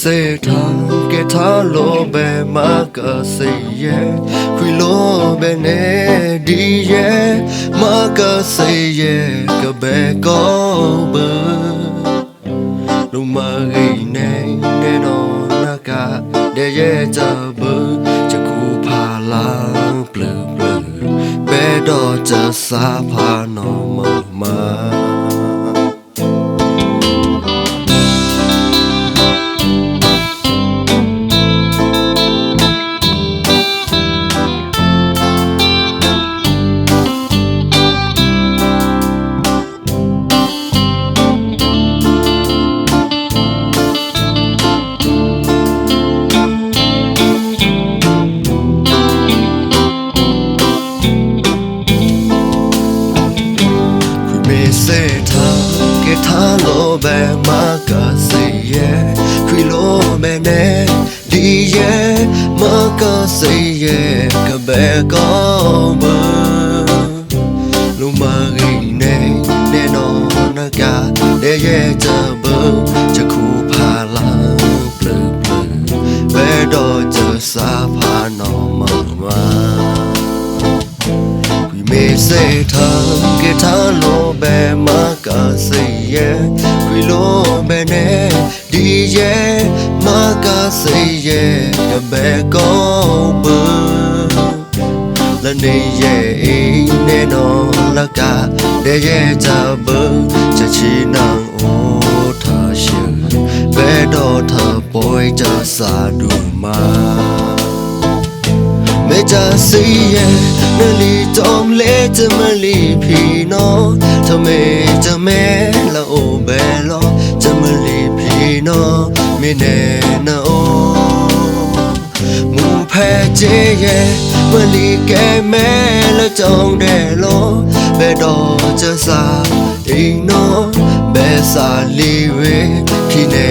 စေထားကထားလို့ပဲမကစေရဲ့ခွေလို့ပဲနေဒီရဲ့မကစေရဲ့ကပဲကောဘလုံမဂိနေနေတော့နကတဲ့ရဲ့ကြဘချကူဖာလာဘလဘလဘယ်တော့ကြစားဖာနော် စေထားကထားလို့ပဲမကစေရဲ့ခွေလို့ပဲနဲ့ဒီရဲ့မကစေရဲ့ကပဲကောမလူမဂိနေနေနော်နကတဲ့ရဲ့ချဘချခုဖာလာဘလဘလဘယ်တော့ချစာဖာနော်မမ We may say time get a low be maka say yeah we low be ne di yeah maka say yeah the be go bu la ne yeah ne no la ka de yeah cha bu cha chi nang o tha shi be do tha boy cha sa du ma မေချာစီရဲ့န လီတောင်းလေချမလီဖီနော်ချမေချမဲလောဘဲလောချမလီဖီနော်မင်းနဲ့နော်မူဖဲချေရဲ့မလီကဲမဲလောကြောင်းတယ်လောဘဲတော့ချစားအိနော်ဘဲစာလီဝေဖီနေ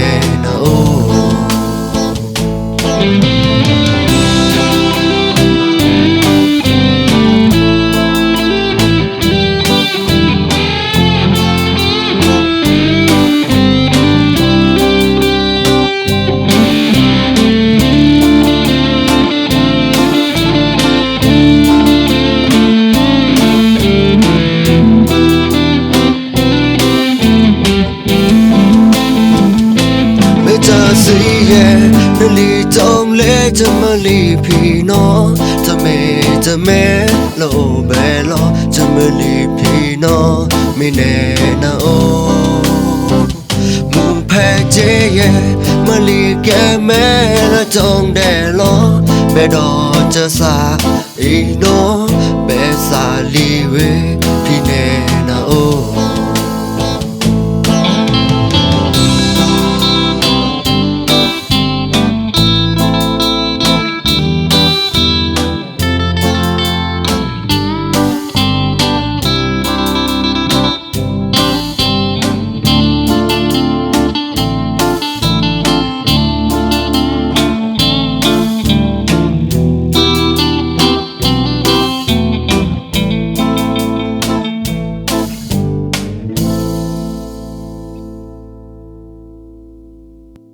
ရဲ့နလီတောင်းလဲချမလီဖီနော်တမေတမဲလောဘဲလောချမလီဖီနော်မင်းနဲ့နော်မူဖဲချေရဲ့မလီကဲမဲလောကြောင်းတယ်လောဘဲတော့ချစာအင်းနော်ဘဲစာလီဝေဖီနဲ့နော်